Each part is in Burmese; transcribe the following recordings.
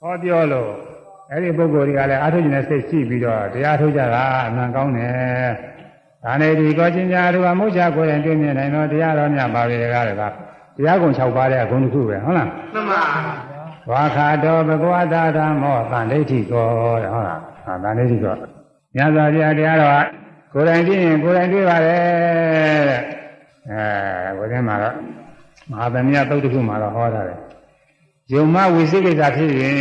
ဟောပြောလို့အဲ့ဒီပုဂ္ဂိုလ်တွေကလည်းအာထုကျင်တဲ့စိတ်ရှိပြီးတော့တရားထုတ်ကြတာအမှန်ကောင်းတယ်ဒါနဲ့ဒီကောချင်းညာတို့ကမုတ်ချကိုယ်တိုင်တွေ့မြင်နိုင်တော့တရားတော်များပါပဲတကားတကားတရားကုံ6ပါးတဲ့အကုန်တစ်ခုပဲဟုတ်လားမှန်ပါဝါခါတော်ဘဂဝတာဓမ္မောသံဒိဋ္ဌိကောတဲ့ဟုတ်လားဟာသံဒိဋ္ဌိကောညဇာပြတရားတော်ကကိုယ်တိုင်ကြည့်ရင်ကိုယ်တိုင်တွေ့ပါတယ်တဲ့အဲဘုရားမှာတော့မဟာသမယသုတ်တစ်ခုမှာတော့ဟောတာတယ် ယုံမဝိသိကိစ္စဖြစ်ရင်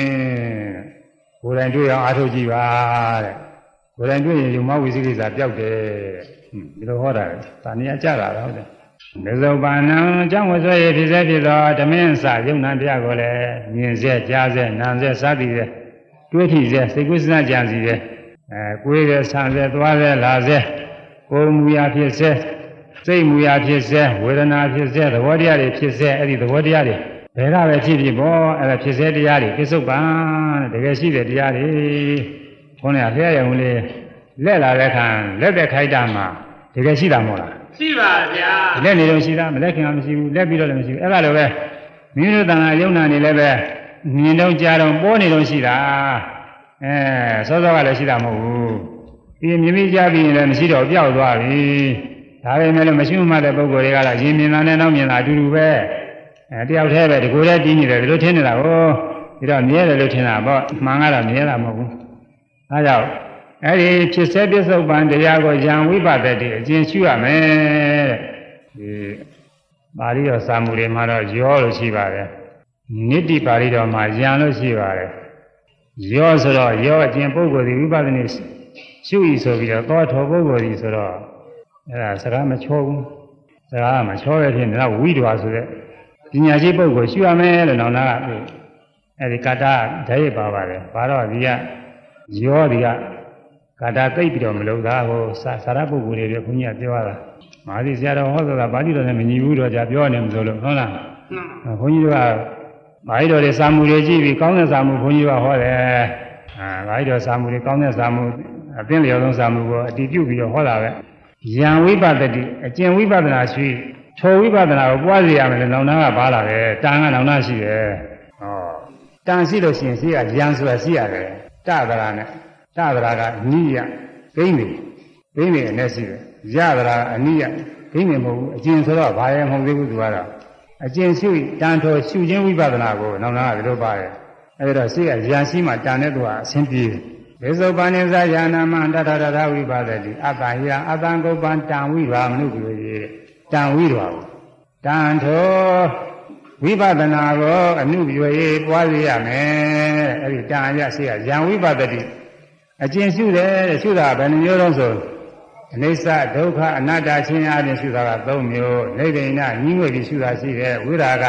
ကိုယ်တိုင်တွေ့အောင်အားထုတ်ကြည့်ပါတဲ့ကိုယ်တိုင်တွေ့ရင်ယုံမဝိသိကိစ္စပျောက်တယ်ဟွန်းဒီလိုဟောတာလေဒါနေရာကြတာတော့ဟုတ်တယ်မေဇောပါဏံအကြောင်းဝဆွေဖြစ်စေဖြစ်သောဓမင်းစယုံနာတရားကိုလည်းမြင်စေကြားစေနာစေစသည်စေတွေးထိစေစိတ်ကူးစဉ်းစားကြံစီစေအဲကိုယ်ရဲ့ဆံစေသွားစေလာစေကိုယ်မူရာဖြစ်စေစိတ်မူရာဖြစ်စေဝေဒနာဖြစ်စေသဘောတရားတွေဖြစ်စေအဲ့ဒီသဘောတရားတွေ ဘယ်ကပဲဖြစ်ဖြစ်ပေါ့အဲ့ဒါဖြစ်စေတရားတွေပြစ္ဆုတ်ပံတဲ့တကယ်ရှိတဲ့တရားတွေခေါင်းကဖျက်ရုံလေးလက်လာတဲ့ခံလက်သက်ခိုက်တာမှာတကယ်ရှိတာမဟုတ်လားရှိပါဗျာလက်နေတော့ရှိတာမလက်ခင်ကမရှိဘူးလက်ပြီးတော့လည်းမရှိဘူးအဲ့ဒါလိုပဲမိမိတို့တန်ခါယုံနာနေလည်းပဲမြင်တော့ကြားတော့ပေါ်နေတော့ရှိတာအဲစောစောကလည်းရှိတာမဟုတ်ဘူးဒီမြင်မိကြပြီးရင်လည်းမရှိတော့ပျောက်သွားပြီဒါပေမဲ့လို့မရှိမှတဲ့ပုံကိုယ်တွေကလည်းရင်မြင်တာနဲ့နောက်မြင်တာအတူတူပဲ အဲတယောက်တည်းပဲဒီကိုယ်တည်းတင်းနေတယ်ဒီလိုထင်နေတာကိုဒီတော့မြဲတယ်လို့ထင်တာပေါ့မှန်ကတော့မြဲတာမဟုတ်ဘူးအဲကြောင့်အဲ့ဒီဖြစ်စေပြစ္ဆုတ်ပံတရားကိုယံဝိပဿနာတိအကျဉ်းရှုရမယ်တဲ့ဒီပါဠိတော်စာမူတွေမှာတော့ယောလို့ရှိပါတယ်နိတိပါဠိတော်မှာယံလို့ရှိပါတယ်ယောဆိုတော့ယောအကျဉ်းပုဂ္ဂိုလ်ဒီဝိပဿနာရှုဤဆိုပြီးတော့သောထောပုဂ္ဂိုလ်ဒီဆိုတော့အဲ့ဒါစကားမချောဘူးစကားမချောရဖြစ်နေတော့ဝိဓဝါဆိုတဲ့ ပညာရှိပုဂ္ဂိုလ်ရှုရမယ်လို့နောင်နာကအဲ့ဒီကာတာဓာတ်ရပါပါတယ်ဘာတော့ဒီကယောဒီကကာတာသိပ်ပြီးတော့မလုပ်တာဟိုစာစာရပုဂ္ဂိုလ်တွေဘုန်းကြီးကပြောတာမာသီဆရာတော်ဟောဆိုတာဘာကြည့်တော့လည်းမညီဘူးတော့じゃပြောနေမလို့လို့ဟုတ်လားဘုန်းကြီးတို့ကဘာကြီးတော်တွေစာမှုတွေကြည့်ပြီးကောင်းတဲ့စာမှုဘုန်းကြီးကဟောတယ်အာဘာကြီးတော်စာမှုတွေကောင်းတဲ့စာမှုအသင်းလျော်ဆုံးစာမှုကိုအတည်ပြုပြီးတော့ဟောတာပဲယံဝိပဿတိအကျင့်ဝိပဿနာရှိ ထောဝိပဿနာကိုပွားစီရမယ်လေနောင်နာကပါလာတယ်တန်ကနောင်နာရှိတယ်ဟောတန်ရှိလို့ရှိရင်ရှိရယံဆိုတာရှိရတယ်တသရာနဲ့တသရာကနိယဂိမ့်နေဂိမ့်နေနဲ့ရှိတယ်ရသရာအနိယဂိမ့်နေမဟုတ်ဘူးအကျဉ်ဆိုတော့ဘာရဲ့မဟုတ်သေးဘူးသူကတော့အကျဉ်ရှုတန်တော်ရှုခြင်းဝိပဿနာကိုနောက်နာကဒီလိုပါတယ်အဲဒီတော့ရှိကရန်ရှိမှတန်တဲ့သူကအဆင်းပြေတယ်ဘေဇုပ္ပနိသယာနာမတထထထဝိပါဒတိအတ္တယအတ္တကုပ္ပံတံဝိပါမနုပြု ရေတံဝိတော်တန်တော်ဝိပဿနာကိုအနုပြုရေပွားရရမယ်အဲဒီတန်ရရှိကရန်ဝိပဿတိအကျဉ်ရှုတယ်တဲ့ရှုတာဘယ်နှမျိုးလုံးဆိုအနိစ္စဒုက္ခအနတ္တချင်းအပြင်ရှုတာက၃မျိုးနိဗ္ဗာန်ညီငွေပြီးရှုတာရှိတယ်ဝိရာက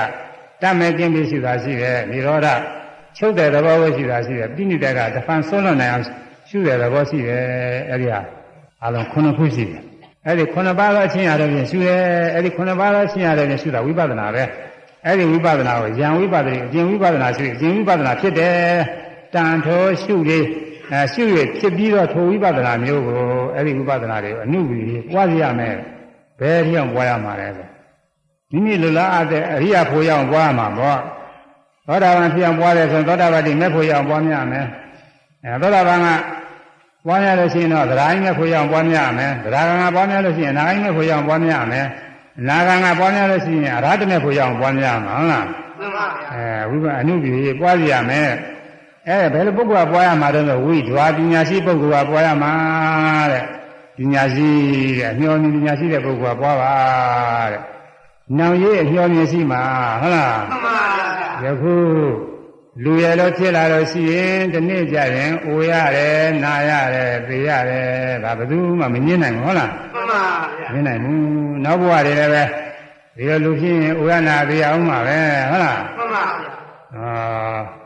တတ်မဲ့ကျင်းပြီးရှုတာရှိတယ်និရောဓချုပ်တဲ့သဘောကိုရှုတာရှိတယ်ပြိဋိတကတဖန်ဆုံးလွတ်နိုင်အောင်ရှုတဲ့သဘောရှိတယ်အဲ့ဒီဟာအလုံးခုနှစ်ခုရှိတယ် အဲ့ဒီခုနှစ်ပါးသောအချင်းရတဲ့ပြင်ရှုတယ်အဲ့ဒီခုနှစ်ပါးသောအချင်းရတဲ့ပြင်ရှုတာဝိပဿနာပဲအဲ့ဒီဝိပဿနာကိုယံဝိပဿနာအကျင့်ဝိပဿနာရှုအကျင့်ဝိပဿနာဖြစ်တယ်တန်ထောရှုလေးအဲရှုရဖြစ်ပြီးတော့ထိုဝိပဿနာမျိုးကိုအဲ့ဒီဝိပဿနာတွေကိုအနုပြီးပွားစီရမယ်ဘယ်ထိအောင်ပွားရမှာလဲဆိုမိမိလူလားအပ်တဲ့အရိယာဖို့ရအောင်ပွားရမှာပေါ့သောတာပန်ဖြစ်အောင်ပွားတယ်ဆိုရင်သောတာပတိမဲ့ဖို့ရအောင်ပွားများမယ်အဲသောတာပန်က ပွားများလို့ရှိရင်တော့သဒ္ဓါယိမဲ့ဖို့ရအောင်ပွားများမယ်သဒ္ဓါကံကပွားများလို့ရှိရင်အနာဂိမဲ့ဖို့ရအောင်ပွားများမယ်အနာဂံကပွားများလို့ရှိရင်အရဟတမဲ့ဖို့ရအောင်ပွားများမှာဟုတ်လားမှန်ပါဗျာအဲဝိပအနုပြုပွားစီရမယ်အဲဘယ်လိုပုဂ္ဂိုလ်ကပွားရမှာတော့ဆိုဝိဓွာပညာရှိပုဂ္ဂိုလ်ကပွားရမှာတဲ့ပညာရှိတဲ့အမျောမြင်ပညာရှိတဲ့ပုဂ္ဂိုလ်ကပွားပါတဲ့နောင်ရေးအမျောမြင်ရှိမှာဟုတ်လားမှန်ပါဗျာယခု လူရလို့ဖြစ်လာလို့ရှိရင်ဒီနေ့ကျရင်အိုရတယ်နာရတယ်သိရတယ်ဒါဘယ်သူမှမငင်းနိုင်ဘူးဟုတ်လားမှန်ပါဗျာငင်းနိုင်ဘူးနောက်ဘဝတွေလည်းပဲဒီလိုလူဖြစ်ရင်အိုရနာသိရအောင်မှာပဲဟုတ်လားမှန်ပါဗျာအာ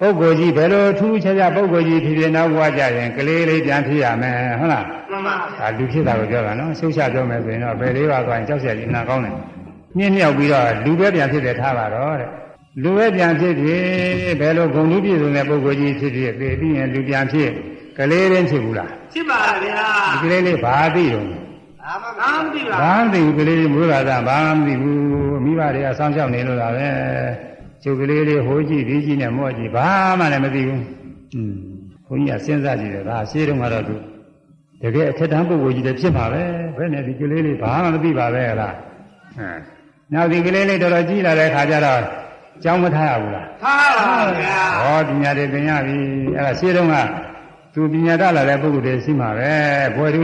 ပုဂ္ဂိုလ်ကြီးဘယ်လိုထူးခြားခြားပုဂ္ဂိုလ်ကြီးဖြစ်ဖြစ်နောက်ဘဝကြရင်ကလေးလေးပြန်ဖြစ်ရမယ်ဟုတ်လားမှန်ပါဗျာဒါလူဖြစ်တာကိုပြောတာနော်ဆုတ်ချပြောမယ်ဆိုရင်တော့ဘယ်လေးပါသွားရင်ကြောက်ရည်နာကောင်းတယ်မြင့်မြောက်ပြီးတော့လူပဲပြန်ဖြစ်တယ်ထားပါတော့တဲ့ လူပဲပြန်ဖြစ်ဖြစ်ဘယ်လိုဂုဏ်လူပြည့်စုံတဲ့ပုဂ္ဂိုလ်ကြီးဖြစ်ဖြစ်သိပြီးရင်လူပြန်ဖြစ်ကလေးလေးဖြစ်ဘူးလားဖြစ်ပါဗျာဒီကလေးလေးဘာသိတော့အာမဘာမသိပါဘာမသိဘူးကလေးလေးမွေးလာတာဘာမသိဘူးမိဘတွေကစောင့်ရှောက်နေလို့လားပဲကျုပ်ကလေးလေးဟိုကြည့်ဒီကြည့်နဲ့မော့ကြည့်ဘာမှလည်းမသိဘူးอืมဘုန်းကြီးကစဉ်းစားကြည့်တယ်ဒါရှင်းတော့ကတော့သူတကယ်အထက်တန်းပုဂ္ဂိုလ်ကြီးလည်းဖြစ်မှာပဲဘယ်နဲ့ဒီကလေးလေးဘာမှမသိပါပဲဟလားဟမ်နောက်ဒီကလေးလေးတော်တော်ကြီးလာတဲ့ခါကျတော့ ကြောင်းမထားရဘူးလားထားပါဗျာဟောပညာတွေသင်ရပြီအဲ့ဒါရှင်းတော့ကသူပညာတတ်လာတဲ့ပုဂ္ဂိုလ်တွေရှိမှာပဲဘွယ်သူ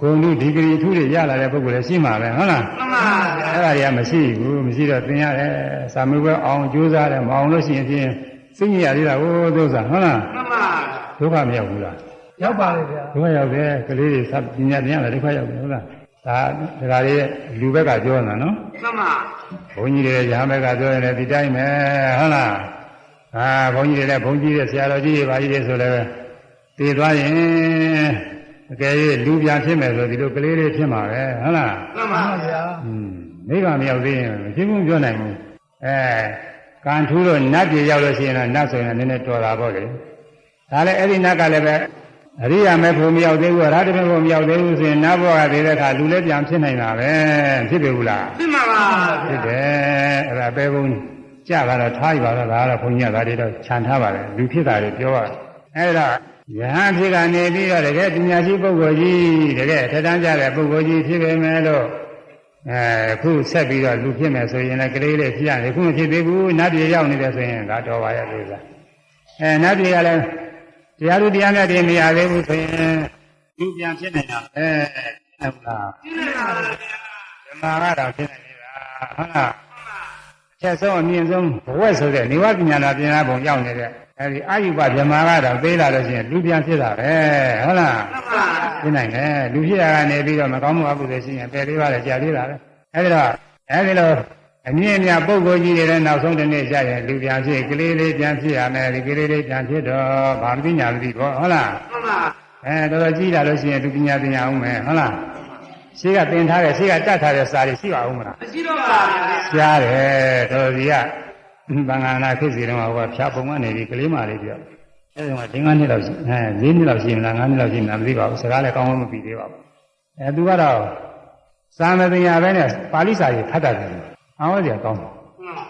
ဂုံသူဒီဂရီအထူးတွေရလာတဲ့ပုဂ္ဂိုလ်တွေရှိမှာပဲဟုတ်လားမှန်ပါဗျာအဲ့ဒါတွေကမရှိဘူးမရှိတော့သင်ရတယ်စာမေးပွဲအောင်ကြိုးစားတယ်မအောင်လို့ရှိရင်ဖြင့်စိတ်ညစ်ရသေးတာဟိုသုစားဟုတ်လားမှန်ပါဒုက္ခမရောက်ဘူးလားရောက်ပါလေဗျာဒုက္ခရောက်တယ်ကလေးတွေစပညာသင်ရတယ်ဒုက္ခရောက်တယ်ဟုတ်လား ဒါဒကာလေးလူဘက်ကပြောနေတာနော်မှန်ပါဘုန်းကြီးတွေရဟန်းဘက်ကပြောရင်လည်းဒီတိုင်းပဲဟုတ်လားအာဘုန်းကြီးတွေလည်းဘုန်းကြီးတွေဆရာတော်ကြီးတွေပါကြီးတွေဆိုလည်းပဲတည်သွားရင်အကယ်၍လူပြန်ဖြစ်မယ်ဆိုဒီလိုကလေးလေးဖြစ်မှာပဲဟုတ်လားမှန်ပါဗျာอืมနိဗ္ဗာန်မရောက်သေးရင်မဖြစ်ဘူးပြောနိုင်ဘူးအဲကံထူးတော့နတ်ပြည်ရောက်လို့ရှိရင်တော့နတ်ဆိုရင်လည်းနည်းနည်းတော်တာပေါ့လေဒါလည်းအဲ့ဒီနတ်ကလည်းပဲ အရိယာမေဖို့မရောက်သေးဘူးအရဟတမေဖို့မရောက်သေးဘူးဆိုရင်နတ်ဘဝကသေးတဲ့အခါလူလည်းပြန်ဖြစ်နိုင်တာပဲဖြစ်ပြီဘူးလားဖြစ်မှာပါဖြစ်တယ်အဲ့ဒါပဲဘုံကြတာတော့ထားယူပါတော့ဒါကတော့ဘုန်းကြီးကဒါတွေတော့ခြံထားပါတယ်လူဖြစ်တာတွေပြောရတယ်အဲ့ဒါယဟန်ဖြစ်ကနေပြီးတော့တကယ်ပညာရှိပုဂ္ဂိုလ်ကြီးတကယ်ထက်တန်းကြတဲ့ပုဂ္ဂိုလ်ကြီးဖြစ်ပေမဲ့လို့အဲခုဆက်ပြီးတော့လူဖြစ်မယ်ဆိုရင်လည်းကလေးလေးဖြစ်ရတယ်ခုမဖြစ်သေးဘူးနတ်ပြည်ရောက်နေတယ်ဆိုရင်ဒါတော်ပါရဲ့လို့လားအဲနတ်ပြည်ကလည်း တရားသူတရားမြတ်တွေမရသေးဘူးဆိုရင်လူပြန်ဖြစ်နေတာအဲဟုတ်လားဖြစ်နေတာပါဗျာဓမ္မကတော့ဖြစ်နေနေတာဟုတ်လားချက်ဆုံးအမြင့်ဆုံးဘဝဆိုတဲ့နေဝပညာနာပညာဘုံရောက်နေတဲ့အဲဒီအာယုပဓမ္မကတော့သေးလာလို့ရှိရင်လူပြန်ဖြစ်တာပဲဟုတ်လားမှန်ပါဖြစ်နိုင်တယ်လူဖြစ်တာကနေပြီးတော့မကောင်းမှုအကုသိုလ်ရှိရင်ပယ်လေးပါလေကြာသေးတာပဲအဲဒီတော့အဲဒီလို အမြင့်အမြတ်ပုဂ္ဂိုလ်ကြီးတွေလည်းနောက်ဆုံးတစ်နေ့ကျရင်လူပြန်ဖြစ်ကလေးလေးပြန်ဖြစ်ရမယ်ဒီကလေးလေးပြန်ဖြစ်တော့ဗာမသိညာမသိဘောဟုတ်လားမှန်ပါအဲတော်တော်ကြီးလာလို့ရှိရင်သူပညာပညာအောင်မယ်ဟုတ်လားရှိကသင်ထားတဲ့ရှိကတတ်ထားတဲ့စာတွေရှိပါဦးမလားမရှိတော့ပါဗျာရှားတယ်တော်တော်ကြီးကဘင်္ဂနာခေတ်စီတုန်းကဟိုကဖြာပုံကနေပြီးကလေးမလေးပြောအဲဒီမှာဒင်္ဂနှစ်လောက်ရှိအဲ၄နှစ်လောက်ရှိမလား၅နှစ်လောက်ရှိမလားမသိပါဘူးစကားလည်းကောင်းကောင်းမပြီးသေးပါဘူးအဲသူကတော့စာမပညာပဲနဲ့ပါဠိစာကြီးဖတ်တတ်တယ် အောင်းရကြကောင်းတယ်မှန်ပါ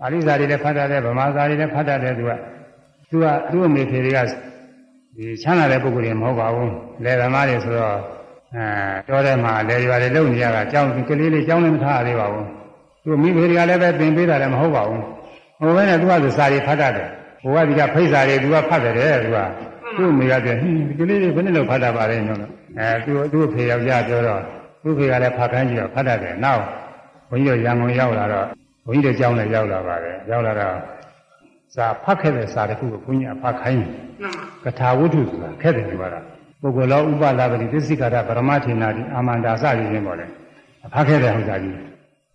ပါဠိစာတွေလည်းဖတ်တတ်တယ်ဗမာစာတွေလည်းဖတ်တတ်တယ်သူကသူကသူ့အမေဖေတွေကဒီချမ်းသာတဲ့ပုဂ္ဂိုလ်တွေမဟုတ်ပါဘူးလယ်သမားတွေဆိုတော့အဲတောထဲမှာလယ်ရွာတွေလုံနေရတာကြောင်းကလေးလေးကြောင်းလည်းမထားရသေးပါဘူးသူမိဖေတွေကလည်းပဲသင်ပေးတာလည်းမဟုတ်ပါဘူးဟိုဘက်နဲ့သူကဆိုစာတွေဖတ်တတ်တယ်ဟိုကဒီကဖိတ်စာတွေသူကဖတ်တယ်သူကသူ့အမေကပြောဟင်းဒီကလေးတွေဘယ်နဲ့လို့ဖတ်တတ်ပါလဲညောလို့အဲသူသူ့ဖေယောက်ျားပြောတော့သူ့ဖေကလည်းဖတ်ခိုင်းကြည့်တော့ဖတ်တတ်တယ်နောက် ဘုန်းကြီးတို့ရန်ကုန်ရောက်လာတော့ဘုန်းကြီးတို့ကျောင်းလည်းရောက်လာပါတယ်ရောက်လာတော့စာဖတ်ခဲ့တဲ့စာတစ်ခုကိုဘုန်းကြီးအဖတ်ခိုင်းတယ်မှန်ပါကထာဝတ္ထုဆိုတာခက်တယ်ဒီပါလားပုဂ္ဂိုလ်လောဥပလာပတိသစ္စိကရပရမထေနာတိအာမန္တာစသည်ချင်းပေါ့လေအဖတ်ခဲ့တဲ့ဟောကြားကြီး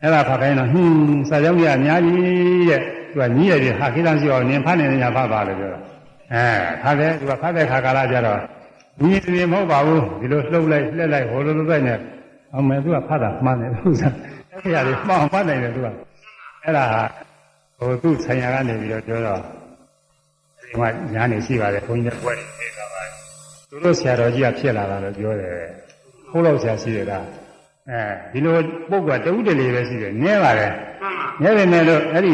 အဲ့ဒါဖတ်ခိုင်းတော့ဟင်းစာကြောင်းကြီးအများကြီးတဲ့သူကညီးရည်ဟာခိတံရှိအောင်နင်ဖတ်နေညာဖတ်ပါလေပြောတာအဲဖတ်တယ်သူကဖတ်တဲ့ခါကာလကျတော့ညီးတယ်မဟုတ်ပါဘူးဒီလိုလှုပ်လိုက်လှက်လိုက်ဟိုလိုလိုပဲနဲ့အောင်မယ်သူကဖတ်တာမှန်တယ်သူက အဲ့ဒါလေးမှောင်ဖတ်နိုင်တယ်သူကအဲ့ဒါဟိုသူ့ဆိုင်ရာကနေပြီးတော့ပြောတော့ဒီမှာညာနေရှိပါတယ်ဘုန်းကြီးကပွဲနေနေတာပါသူတို့ဆရာတော်ကြီးကဖြစ်လာတာလို့ပြောတယ်ခိုးလို့ဆရာရှိတယ်ကအဲဒီလိုပုဂ္ဂိုလ်ကတဦးတလေပဲရှိတယ်နည်းပါတယ်မှန်ပါနည်းပေမဲ့လို့အဲ့ဒီ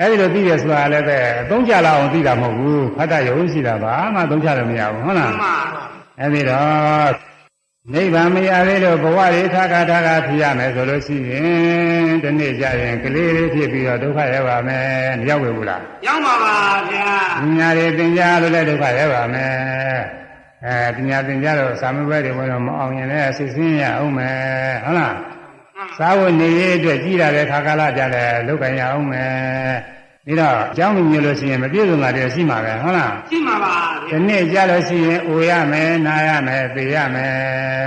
အဲ့ဒီလိုသိရဆိုတာလည်းပဲအသုံးချလာအောင်သိတာမဟုတ်ဘူးဖတ်တရုံရှိတာပါမှသုံးချလို့မရဘူးဟုတ်မှလားန်ပါအဲ့ဒီတော့ နိဗ္ဗာန်မရသေးလို့ဘဝတွေထားကားထားကားဖြစ်ရမယ်ဆိုလို့ရှိရင်ဒီနေ့ကျရင်ကလေးလေးဖြစ်ပြီးတော့ဒုက္ခရောက်ပါမယ်မရောက်ဘူးလားရောက်ပါပါဗျာပညာတွေသင်ကြားလို့လည်းဒုက္ခရောက်ပါမယ်အဲပညာသင်ကြားလို့စာမဘဲတွေဘယ်တော့မအောင်ရင်လည်းစိတ်ဆင်းရအောင်မယ်ဟုတ်လားစာဝတ်နေရေးအတွက်ကြည်လာတဲ့ခါကာလကြလည်းလောက်ကန်ရအောင်မယ် ဒီတော့အကြောင်းမညွှန်လို့ရှိရင်မပြည့်စုံတာတွေရှိမှာပဲဟုတ်လားရှိမှာပါဒီနေ့ကြလို့ရှိရင်အိုရမယ်နာရမယ်သိရမယ်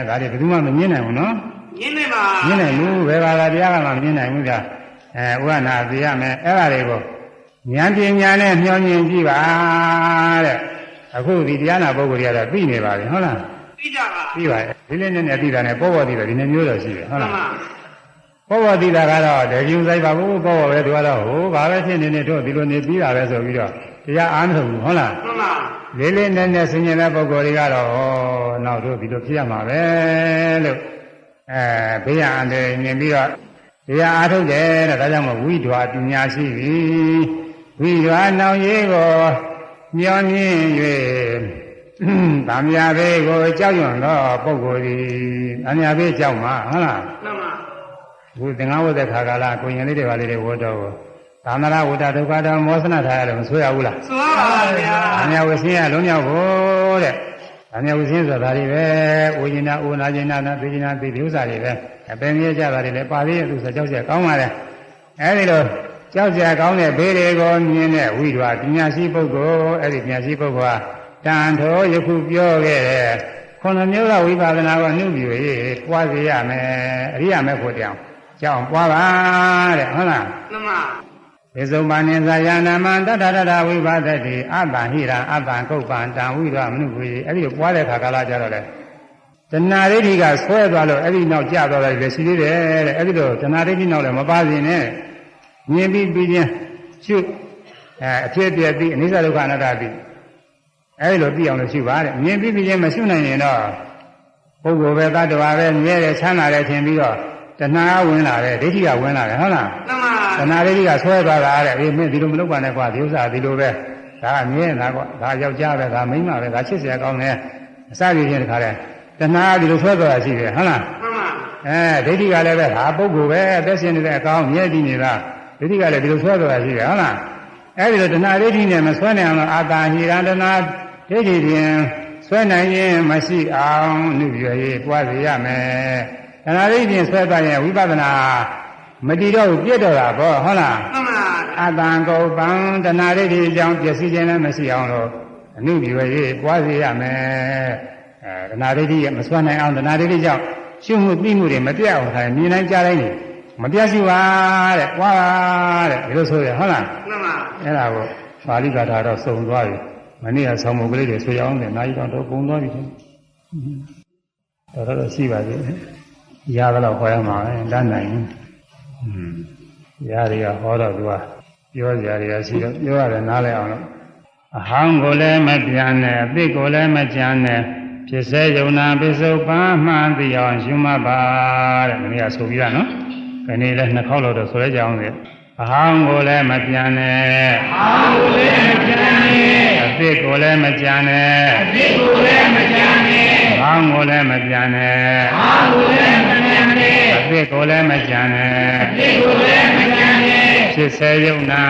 ဒါတွေဘယ်သူမှမမြင်နိုင်ဘူးနော်ညင်းနေပါမြင်နိုင်ဘူးဘယ်ဘာသာတရားကမှမမြင်နိုင်ဘူးကအဲဥရနာသိရမယ်အဲ့ဒါတွေကိုဉာဏ်ပညာနဲ့မျှော်မြင်ကြည့်ပါတဲ့အခုဒီတရားနာပုဂ္ဂိုလ်တွေကတော့သိနေပါပြီဟုတ်လားပြီးကြပါသိပါရဲ့ဒီလေးနဲ့နဲ့သိတာနဲ့ပေါ်ပေါ်သိတာဒီနှစ်မျိုးတော့ရှိတယ်ဟုတ်မှန်လား ပါပေါ်ပေါ်သိတာကတော့တကယ်ဆိုင်ပါဘူးပေါ်ပေါ်ပဲသူကတော့ဟိုဘာပဲဖြစ်နေနေတို့ဒီလိုနေပြီးတာပဲဆိုပြီးတော့တရားအားမထုတ်ဘူးဟုတ်လားမှန်ပါလေးလေးနက်နက်ဆင်ញင်တဲ့ပုဂ္ဂိုလ်တွေကတော့ဩနောက်တို့ဒီလိုဖြစ်ရမှာပဲလို့အဲဘေးရန်အန္တရာယ်မြင်ပြီးတော့တရားအားထုတ်တယ်တဲ့ဒါကြောင့်မို့ဝိဓွာပညာရှိပြီဝိရွာနောင်ရေးကိုမျောမြင့်၍သံဃာဘေးကိုကြောက်ရွံ့သောပုဂ္ဂိုလ်သည်သံဃာဘေးကြောက်မှာဟုတ်လားမှန်ပါ အခုသင်္ဃဝတ်တဲ့ခါကာလကိုရင်လေးတွေပါလေးတွေဝတ်တော့သာမဏဝတ္တဒုက္ခတောမောစနထားရတယ်မဆိုရဘူးလားဆိုပါပါဗျာ။အမြဝဆင်းရလုံးမြောက်ဖို့တဲ့။အမြဝဆင်းဆိုတာဒါတွေပဲ။ဝိညာဉ်နာဥနာကျင်နာနာသိကျင်နာသိဒီဥစ္စာတွေပဲ။အပင်ကြီးကြတာတွေလည်းပါသေးရဲ့သူဆိုကြောက်ကြကောင်းပါလေ။အဲဒီလိုကြောက်ကြကောင်းတဲ့ဘေးတွေကိုမြင်တဲ့ဝိဓဝပညာရှိပုဂ္ဂိုလ်အဲဒီပညာရှိပုဂ္ဂိုလ်ဟာတန်ထောယခုပြောခဲ့တဲ့ခုနှစ်မျိုးသောဝိပါဒနာကိုနှုတ်ပြ၍ပွားစေရမယ်။အရိယာမေဖို့တောင် ကြောင်းပွားပါတဲ့ဟုတ်လား။မှန်ပါသေစုံပါနိဇာယနာမံတတရတဝိပါဒတိအတ္တဟိရအတ္တကုပ္ပံတံဝိရမနုဝေအဲ့ဒီပွားတဲ့ခါကာလကြတော့လေတဏှာဒိဋ္ဌိကဆွဲသွားလို့အဲ့ဒီနောက်ကျသွားတယ်လေရှိသေးတယ်တဲ့အဲ့ဒီတော့တဏှာဒိဋ္ဌိနောက်လည်းမပါစေနဲ့မြင်ပြီးပြီးချင်းရှုအဲအဖြစ်အပျက်ပြီးအနိစ္စဒုက္ခအနတ္တပြီးအဲ့ဒီလိုသိအောင်လို့ရှုပါတဲ့မြင်ပြီးပြီးချင်းမရှုနိုင်ရင်တော့ပုဂ္ဂိုလ်ပဲတ attva ပဲမြဲတယ်ချမ်းသာတယ်ထင်ပြီးတော့ တဏှာဝင်လာတယ်ဒိဋ္ဌိကဝင်လာတယ်ဟုတ်လားမှန်ပါတဏှာလေးကဆွဲသွားတာတဲ့အေးမင်းဒီလိုမလုပ်ပါနဲ့ကွာဒီဥစ္စာဒီလိုပဲဒါအမြင်တာကွာဒါယောက်ျားပဲဒါမိန်းမပဲဒါချစ်စရာကောင်းတယ်အစပြုခြင်းတခါတဲ့တဏှာဒီလိုဆွဲသွားတာရှိတယ်ဟုတ်လားမှန်ပါအဲဒိဋ္ဌိကလည်းပဲဒါပုဂ္ဂိုလ်ပဲအသက်ရှင်နေတဲ့အကောင်းမြဲတည်နေတာဒိဋ္ဌိကလည်းဒီလိုဆွဲသွားတာရှိတယ်ဟုတ်လားအဲဒီလိုတဏှာဒိဋ္ဌိနဲ့မဆွဲနိုင်အောင်လို့အာတာဟိရန္တနာဒိဋ္ဌိဖြင့်ဆွဲနိုင်ရင်မရှိအောင်နှုတ်ရရေးပွားစေရမယ် တဏှာဒိဋ္ဌိဖြင့်ဆွဲသွားရင်ဝိပဿနာမတည်တော့ဘူးပြည့်တော့တာပေါ့ဟုတ်လားမှန်ပါအတန်ကုပ္ပံတဏှာရိတိအကြောင်းပျက်စီးခြင်းလည်းမရှိအောင်လို့အနုပြုရေးပွားစေရမယ်အဲတဏှာရိတိမစွမ်းနိုင်အောင်တဏှာရိတိကြောင့်ရှုမှုသိမှုတွေမပြတ်အောင်ထားမြင်နိုင်ကြတိုင်းနေမပြတ်ရှိပါတဲ့ပွားပါတဲ့ဒီလိုဆိုရဟုတ်လားမှန်ပါအဲ့ဒါကိုပါဠိကထာတော့စုံသွားပြီမနေ့ကဆောင်းမုတ်ကလေးတွေဆွေအောင်တယ်နိုင်တော့တော့ပုံသွားပြီတော်တော်တော့ရှိပါသေးတယ် ရတော့ဟောရမှာပဲတတ်နိုင်ဘူးอืมရတွေကဟောတော့သူကပြောကြတွေကရှိတော့ပြောရတယ်နားလဲအောင်လို့အဟောင်းကိုလည်းမပြန်နဲ့အသိကိုလည်းမကြမ်းနဲ့ဖြစ်စေယုံနာပစ္စုပန်မှန်သိအောင်ရှုမှတ်ပါတဲ့မင်းကဆိုပြီးတာနော်ခဏလေးနှစ်ခေါက်လို့တော့ဆိုရကြအောင်လေအဟောင်းကိုလည်းမပြန်နဲ့အဟောင်းကိုလည်းမပြန်နဲ့အသိကိုလည်းမကြမ်းနဲ့အသိကိုလည်းမကြမ်းနဲ့အဟောင်းကိုလည်းမပြန်နဲ့အဟောင်းကိုလည်း မပြန်နဲ့အသိကိုလည်းမကြမ်းနဲ့အသိကိုလည်းမကြမ်းနဲ့ဖြစ်စေယုံနာ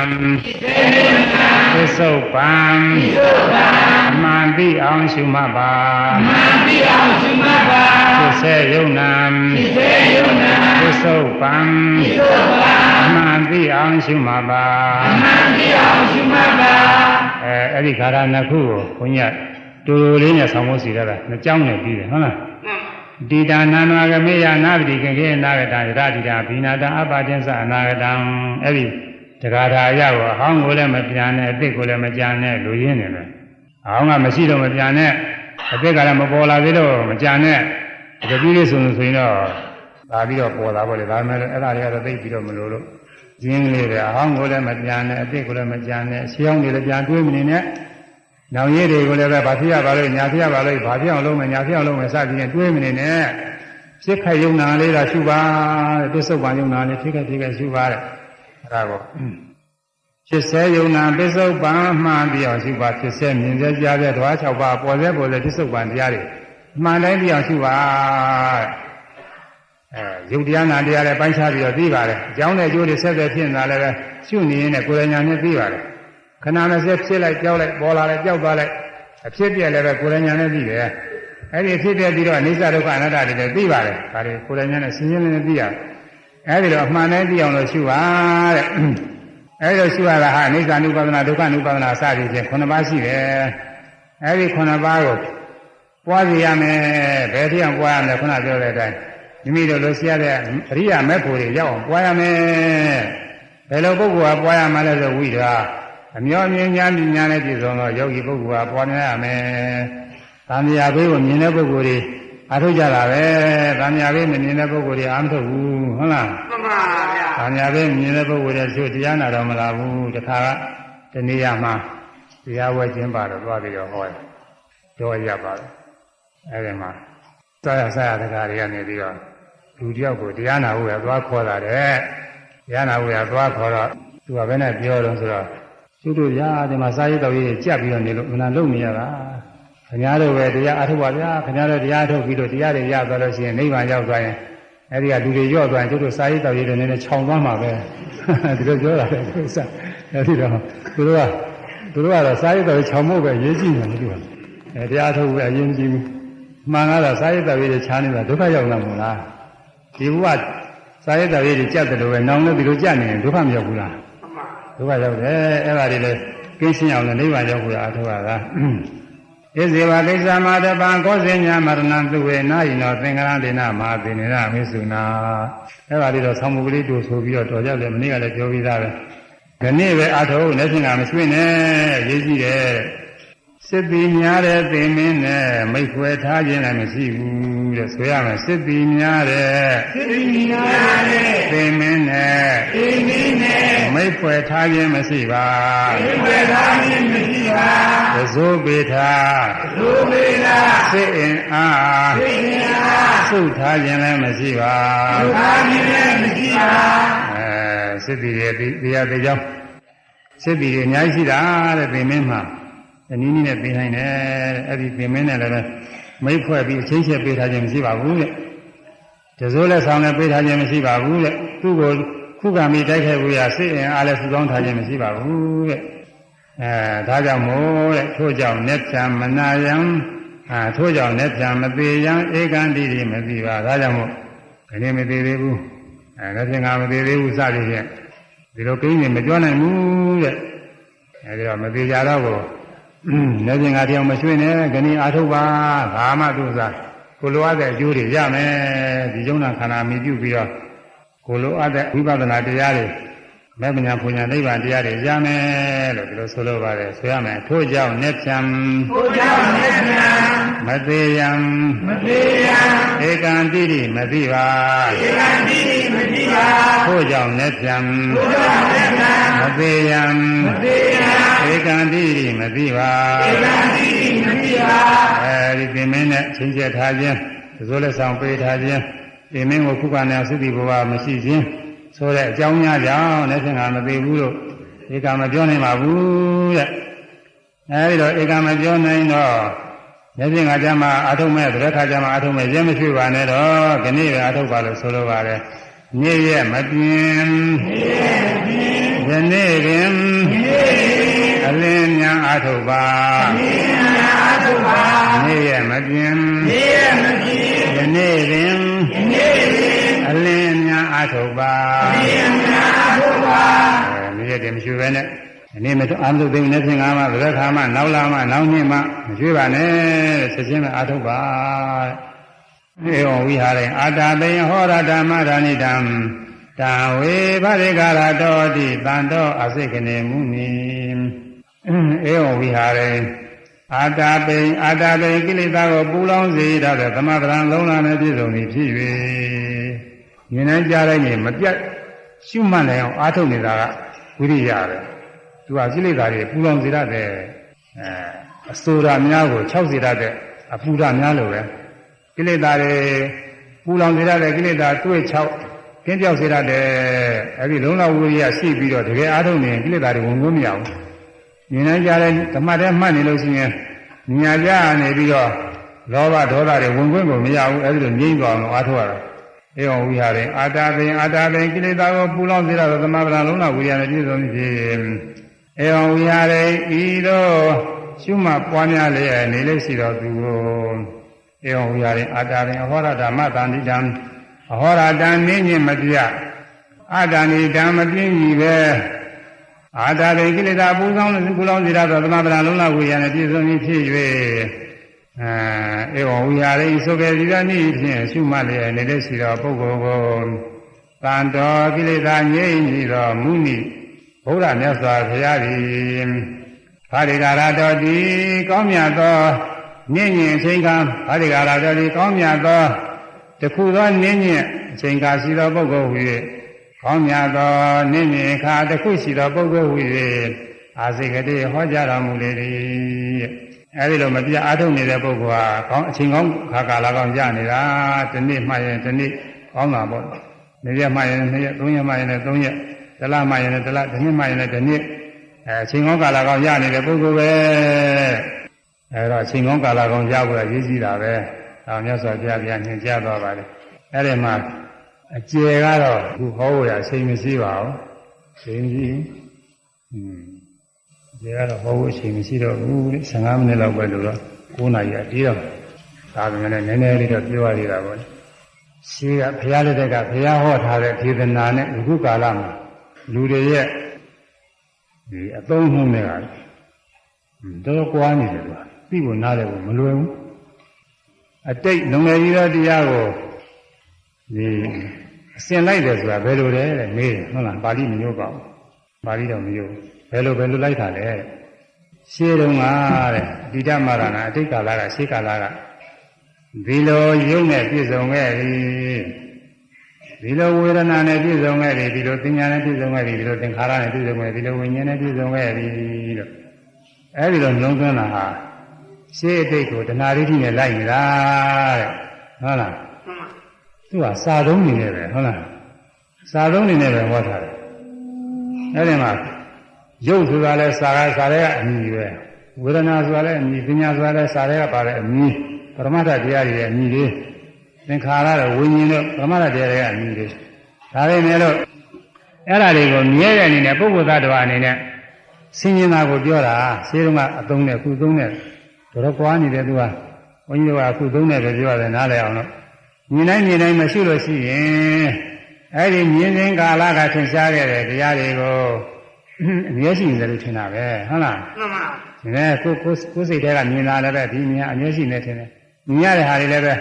ဖြစ်စေယုံနာသစ္ဆုတ်ပံသစ္ဆုတ်ပံအမှန်သိအောင်ရှုမှတ်ပါအမှန်သိအောင်ရှုမှတ်ပါဖြစ်စေယုံနာဖြစ်စေယုံနာသစ္ဆုတ်ပံသစ္ဆုတ်ပံအမှန်သိအောင်ရှုမှတ်ပါအမှန်သိအောင်ရှုမှတ်ပါအဲအဲ့ဒီခါရနှစ်ခုကိုဘုန်းကြီးကတူတူလေးနဲ့ဆောင်းဖို့စီရတာနှစ်ကြောင်းနဲ့ပြီးတယ်ဟုတ်လားမှန်ပါ တိတာနာနာဂမေယနာတိကေကေနာဂတံရတတိတာဘိနာတအပ္ပတင်္စအနာဂတံအဲ့ဒီတဂါထာအရကိုအဟောင်းကိုလည်းမပြန်နဲ့အစ်စ်ကိုလည်းမကြံနဲ့လူရင်းနေတယ်အဟောင်းကမရှိတော့မပြန်နဲ့အစ်စ်ကလည်းမပေါ်လာသေးတော့မကြံနဲ့တတိလေးဆိုလို့ဆိုရင်တော့ဒါပြီးတော့ပေါ်လာပေါ့လေဒါမှလည်းအဲ့ဒါတွေကတော့သိပြီးတော့မလို့လို့ရင်းလေးတွေအဟောင်းကိုလည်းမပြန်နဲ့အစ်စ်ကိုလည်းမကြံနဲ့ရှေးအောင်တွေလည်းပြန်တွေးမနေနဲ့ နောင်ရည်တွေကိုလည်းပဲဘာဖြစ်ရပါလို့ညာဖြစ်ရပါလို့ဘာဖြစ်အောင်လုပ်မယ်ညာဖြစ်အောင်လုပ်မယ်စသည်ဖြင့်တွေးမနေနဲ့ဖြစ်ခိုက်ယုံနာလေးကရှုပါတဲ့ပစ္စုပန်ယုံနာလေးဖြစ်ခိုက်ဖြစ်ခိုက်ရှုပါတဲ့အဲဒါကိုဖြစ်စေယုံနာပစ္စုပန်မှန်ပြီးအောင်ရှုပါဖြစ်စေမြင်စေကြားစေဓဝါ၆ပါးပေါ်စေပေါ်စေပစ္စုပန်တရားတွေမှန်တိုင်းပြီးအောင်ရှုပါအဲယုတ်တရားနာတရားလည်းပိုင်းခြားပြီးတော့သိပါတယ်အကြောင်းနဲ့အကျိုးတွေဆက်ဆက်ဖြစ်နေတာလည်းပဲရှုနေရင်လည်းကိုယ်ဉာဏ်နဲ့သိပါတယ် ခဏနဲ့ဆက်ဖြစ်လိုက်ကြောက်လိုက်ပေါ်လာလိုက်ကြောက်သွားလိုက်အဖြစ်ပြက်လည်းပဲကိုယ်ဉာဏ်နဲ့သိတယ်အဲ့ဒီအဖြစ်ပြက်ပြီးတော့အနိစ္စဒုက္ခအနတ္တတွေလည်းသိပါတယ်ဒါတွေကိုယ်ဉာဏ်နဲ့ရှင်းရှင်းလင်းလင်းသိရတယ်အဲ့ဒီတော့အမှန်တိုင်းသိအောင်လို့ရှုပါတဲ့အဲ့ဒီလိုရှုရတာဟာအနိစ္စ ानु ပါဒနာဒုက္ခ ानु ပါဒနာစသည်ဖြင့်9ပါးရှိတယ်အဲ့ဒီ9ပါးကိုပွားစီရမယ်ဘယ်ထိအောင်ပွားရမလဲခုနပြောတဲ့အတိုင်းမိမိတို့လိုရှိရတဲ့အရိယာမေဖို့တွေရောက်အောင်ပွားရမယ်ဘယ်လိုပုဂ္ဂိုလ်ကပွားရမှလဲဆိုဝိဓာ အမျောမြင်ညာပညာနဲ့ပြည့်စုံသောယောဂီပုဂ္ဂိုလ်ကပွားများရမယ်။သံဃာဘေးကိုမြင်တဲ့ပုဂ္ဂိုလ်တွေအားထုတ်ကြတာပဲ။သံဃာဘေးမမြင်တဲ့ပုဂ္ဂိုလ်တွေအားမထုတ်ဘူးဟုတ်လားမှန်ပါဗျာ။သံဃာဘေးမြင်တဲ့ပုဂ္ဂိုလ်တွေသူတရားနာတော်မလာဘူး။တခါကတနည်းမှတရားဝဲခြင်းပါတော့သွားပြီးတော့ဟောတယ်။တော့ရပါတယ်။အဲဒီမှာစာရစာရတကားတွေကနေပြီးတော့လူတယောက်ကိုတရားနာဖို့ရသွားခေါ်တာတဲ့။တရားနာဖို့ရသွားခေါ်တော့သူကဘယ်နဲ့ပြောတော့ဆိုတော့ ကျုပ်တို့ရာဒီမှာစာရေးတော်ရေးကြက်ပြီးတော့နေလို့မနာလုံနေရတာခင်ဗျားတို့ပဲတရားအထုတ်ပါဗျာခင်ဗျားတို့တရားထုတ်ပြီးတော့တရားတွေရသွားလို့ရှိရင်နိဗ္ဗာန်ရောက်သွားရင်အဲ့ဒီကလူတွေရော့သွားရင်ကျုပ်တို့စာရေးတော်ရေးတွေနည်းနည်းခြောင်သွားမှာပဲဒီလိုပြောတာလေသူစားအဲ့ဒီတော့သူတို့ကသူတို့ကတော့စာရေးတော်ရေးခြောင်ဖို့ပဲရေးကြည့်တယ်သူကအဲတရားထုတ်ပဲအရင်ကြည့်ဘူးမှန်ကတော့စာရေးတော်ရေးတွေခြားနေတာဒုက္ခရောက်လာမို့လားဒီဘုရားစာရေးတော်ရေးတွေကြက်တယ်လို့ပဲနောင်လည်းဒီလိုကြက်နေရင်ဒုက္ခမရောက်ဘူးလား ဒုက္ခရောက်တယ်အဲ့ဒါတွေလည်းကင်းရှင်းအောင်လည်းနိဗ္ဗာန်ရောက်ကိုအားထုတ်ရတာဣဇေဝကိစ္စမတပံကောဇင်ညာမရဏံသူဝေနာယိနောသင်္ကရဒေနမဟာသေနေရမေစုနာအဲ့ဒါတွေတော့ဆောင်းမကလေးတို့ဆိုပြီးတော့တော်ကြတယ်မနေ့ကလည်းပြောပြီးသားပဲဒီနေ့ပဲအားထုတ်လက်ရှင်ကမရွှေ့နဲ့ရေးကြည့်တယ်စစ်ပီများတဲ့သင်မင်းနဲ့မိတ်ခွဲထားခြင်းလည်းမရှိဘူးတဲ့ဆိုရမယ်စစ်ပီများတဲ့စိတ်မြညာတဲ့သင်မင်းနဲ့အိမ်မင်း နဲ့မိတ်ခွဲထားခြင်းမရှိပါဝေဒာမင်းမရှိပါသဇိုးပေထာဒုမေလာစိတ်အင်အားစိတ်ညာသုတ်ထားခြင်းလည်းမရှိပါအာမင်းလည်းမရှိပါအဲစစ်တီရဲ့တရားတရားစစ်တီရဲ့အများကြီးရှိတာတဲ့သင်မင်းမှာအနည်းနည်းနဲ့သိနိုင်တယ်တဲ့အဲ့ဒီသင်မင်းနဲ့လည်းမိတ်ဖွဲ့ပြီးအချင်းချင်းပေးထားခြင်းမရှိပါဘူးတဲ့တစိုးလည်းဆောင်လည်းပေးထားခြင်းမရှိပါဘူးတဲ့သူ့ကို ခုခံပြီးတိုက်ခိုက်ဖို့ရစိတ်အင်အားလည်းစုပေါင်းထားခြင်းမရှိပါဘူးတဲ့အဲဒါကြောင့်မို့တဲ့ထို့ကြောင့်နေပြန်မနာယံအာထို့ကြောင့်နေပြန်မသေးယံဧကံတိတိမသိပါဒါကြောင့်မို့ခဏမသေးသေးဘူးအဲလက်ဖြင့်ငါမသေးသေးဘူးစသည်ဖြင့်ဒီလိုကိန်းနေမပြောနိုင်ဘူးတဲ့အဲဒီတော့မသေးကြတော့ကိုလက်ဖြင့်ငါတရားမရွှေ့နဲ့ခဏအာထုတ်ပါဘာမှသူစားကိုလိုအပ်တဲ့အကျိုးတွေရမယ်ဒီကျုံနာခန္ဓာမြည်ပြုပြီးတော့ ကိုလိုအပ်တဲ့ဝိပဿနာတရားတွေမဲ့ပညာပညာနိဗ္ဗာန်တရားတွေရမယ်လို့ဒီလိုဆိုလိုပါတယ်ဆိုရမယ်ထို့ကြောင့်နေဖြံဘုရားမြတ်ညာမသေးယံမသေးရဧကံတိတိမသိပါဧကံတိမရှိပါထို့ကြောင့်နေဖြံဘုရားမြတ်ညာမသေးယံမသေးရဧကံတိတိမသိပါဧကံတိမရှိပါအဲဒီသင်မင်းနဲ့ချင်းချက်ထားခြင်းဒီလိုလက်ဆောင်ပေးထားခြင်း သင်မင်းကိုခုခံတဲ့သုတိဘဝမရှိခြင်းဆိုတဲ့အကြောင်းများကြောင့်လက်ဆင်ကမသိဘူးလို့ဧကမပြောနိုင်ပါဘူးတဲ့အဲဒီတော့ဧကမပြောနိုင်တော့မျက်ပြင်ကကြမှာအာထုံမဲ့တဲ့ခါကြမှာအာထုံမဲ့ရဲမရွှေ့ပါနဲ့တော့ခဏိပဲအာထုံပါလို့ဆိုလိုပါတယ်ညည့်ရဲ့မပြင်းယနေ့ပင်အလင်းများအာထုပါညည့်ရဲ့မပြင်းယနေ့ပင်အလ င်းများအာထုပါအဲညည့်ရဲ့မရွှေ့ပဲနဲ့ဒီနေ့မအာမလို့သိနေဖြင့်ငါမှဗရခါမှနောက်လာမှနောက်နှစ်မှမရွှေ့ပါနဲ့ဆက်ချင်းပဲအာထုပါဧဝံဝိဟာရေအာတာပိဟောရဓမ္မဒါနိတံတံဝေဗရေကာရတောတိတံတောအစိကနေမုနိဧဝံဝိဟာရေအာတာပိအာတာပိကိလေသာကိုပူလောင်စေတတ်တဲ့သမဗရံလုံးလာနဲ့ပြည့်စုံသည်ဖြစ်၍ ဉာဏ်နဲ့ကြားလိုက်ရင်မပြတ်ရှုမှတ်နိုင်အောင်အာထုတ်နေတာကဝိရိယပဲသူကကိလေသာတွေပူလောင်စေတတ်တဲ့အဲအစိုးရများကို၆စေတတ်တဲ့အပူရများလို့ပဲကိလေသာတွေပူလောင်စေတတ်တဲ့ကိလေသာတွေ့၆ကင်းပြောက်စေတတ်တဲ့အဲဒီလုံးလဝိရိယရှိပြီးတော့တကယ်အားထုတ်နေရင်ကိလေသာတွေဝင်ခွင့်မရဘူးဉာဏ်နဲ့ကြားတဲ့ဓမ္မတဲ့မှတ်နေလို့ရှိရင်ညာကြနေပြီးတော့လောဘဒေါသတွေဝင်ခွင့်ကိုမရဘူးအဲဒီလိုငြိမ့်သွားအောင်အားထုတ်ရတာ ဧဝံဝိဟာရင်အာတာပင်အာတာပင်ကိလေသာကိုပူလောင်စေတတ်တဲ့သမဗလာလုံးလဝိရိယနဲ့ပြည့်စုံသည်ဖြင့်ဧဝံဝိဟာရေဤသို့ရှုမှတ်ပွားများလျက်နေလေရှိတော်သူကိုဧဝံဝိဟာရေအာတာရင်အဟောရဓမ္မတန်တိတံအဟောရတံနင်းညင်မပြအာတာနိတံမပြင်းကြီးပဲအာတာရေကိလေသာပူကောင်းပူလောင်စေတတ်သောသမဗလာလုံးလဝိရနဲ့ပြည့်စုံပြီးဖြစ်၍ အဲဧဝံဝိဟာရေဆိုပဲဒီကနေ့ဖြင့်ရှုမှတ်လျက်နေလေရှိတော်ပုဂ္ဂိုလ်ကိုတန်တော်ကိလေသာငြိမ့်ပြီးတော်မုနိဘုရားမြတ်စွာဘုရားသည်ဘာရိကာရတော်ဒီကောင်းမြတ်သောနင့်ညင်အချိန်ကဘာရိကာရတော်ဒီကောင်းမြတ်သောတခုသောနင့်ညင်အချိန်ကာရှိသောပုဂ္ဂိုလ်ဟူ၍ကောင်းမြတ်သောနင့်ညင်ခါတခုရှိသောပုဂ္ဂိုလ်ဟူ၍အာစိကတိဟောကြားတော်မူလေသည် အဲဒီလိုမပြအားထုတ်နေတဲ့ပုဂ္ဂိုလ်ဟာကောင်းအချိန်ကောင်းခါကာလကောင်းကြနေတာဒီနေ့မှရင်ဒီနေ့ကောင်းတာပေါ့နေ့ရက်မှရင်နေ့ရက်သုံးရက်မှရင်လည်းသုံးရက်တလမှရင်လည်းတလတစ်နှစ်မှရင်လည်းတစ်နှစ်အဲအချိန်ကောင်းကာလကောင်းရနေတဲ့ပုဂ္ဂိုလ်ပဲအဲတော့အချိန်ကောင်းကာလကောင်းရဖို့ရည်ကြီးတာပဲဒါမြတ်စွာဘုရားပြန်ညွှန်ကြားသွားပါတယ်အဲ့ဒီမှာအကျေကတော့ခုဟောဖို့ရအချိန်မရှိပါဘူးအချိန်ကြီးอืม အကျေကတော့ဟောဖို့အချိန်မရှိတော့ဘူးတဲ့15မိနစ်လောက်ပဲလို့တော့9နာရီအပြီးတော့ဒါပေမဲ့လည်းနည်းနည်းလေးတော့ပြောရသေးတာပေါ့ရှိကဘုရားလက်ထက်ကဘုရားဟောထားတဲ့ဒေသနာနဲ့အခုကာလမှာလူတွေရဲ့ဒီအသုံးနှုန်းတွေကတော်တော်ကွာနေတယ်ကွာသိဖို့နားလည်းမလွယ်ဘူးအတိတ်လုံငယ်ကြီးသောတရားကိုဒီအစင်လိုက်တယ်ဆိုတာဘယ်လိုလဲတဲ့မေးတယ်ဟုတ်လားပါဠိမညို့ပါဘူးပါဠိတော့မညို့ဘ ယ်လိုဘယ်လိုလိုက်တာလဲရှင်းတော့ကတဲ့ဒီဓမ္မရဏအတိတ်ကာလကရှေးကာလကဒီလိုရုပ်နဲ့ပြည့်စုံခဲ့ပြီဒီလိုဝေဒနာနဲ့ပြည့်စုံခဲ့ပြီဒီလိုသင်ညာနဲ့ပြည့်စုံခဲ့ပြီဒီလိုသင်္ခါရနဲ့ပြည့်စုံခဲ့ပြီဒီလိုဝိညာဉ်နဲ့ပြည့်စုံခဲ့ပြီလို့အဲဒီလိုညွှန်းသွင်းတာဟာရှေးအတိတ်ကိုတဏှာရိဋ္ဌိနဲ့လိုက်နေတာတဲ့ဟုတ်လားမှန်ပါသူကစာသုံးနေနေပဲဟုတ်လားစာသုံးနေနေပဲဟောထားတယ်အဲဒီမှာ ရုပ်ဆိုတာလဲစာကစာရဲကအမည်ပဲဝေဒနာဆိုတာလဲအမည်ပညာဆိုတာလဲစာရဲကပါတဲ့အမည်ပရမတ္ထတရားတွေရဲ့အမည်တွေသင်္ခါရတော့ဝိညာဉ်တို့ပရမတ္ထတရားတွေရဲ့အမည်တွေဒါပေမဲ့လို့အဲ့ဓာတွေကိုမြဲတဲ့အနေနဲ့ပုဂ္ဂိုလ်သတ္တဝါအနေနဲ့ဆင်းရဲတာကိုပြောတာရှင်းတော့ကအသုံးနဲ့ခုသုံးနဲ့တော်တော်ကွာနေတယ်သူကဘုန်းကြီးတို့ကအခုသုံးနဲ့ပဲပြောရတယ်နားလည်အောင်လို့မြင်တိုင်းမြင်တိုင်းမရှိလို့ရှိရင်အဲ့ဒီမြင်စဉ်ကာလကသင်ရှားခဲ့တဲ့တရားတွေကို အမျက်ရှိနေတယ်လို့ထင်တာပဲဟုတ်လားမှန်ပါဒီနေ့ကိုကိုကိုစိတ်ထဲကမြင်လာလည်းပဲဒီမြင်အမျက်ရှိနေတယ်ထင်တယ်မြင်ရတဲ့ဟာတွေလည်းပဲ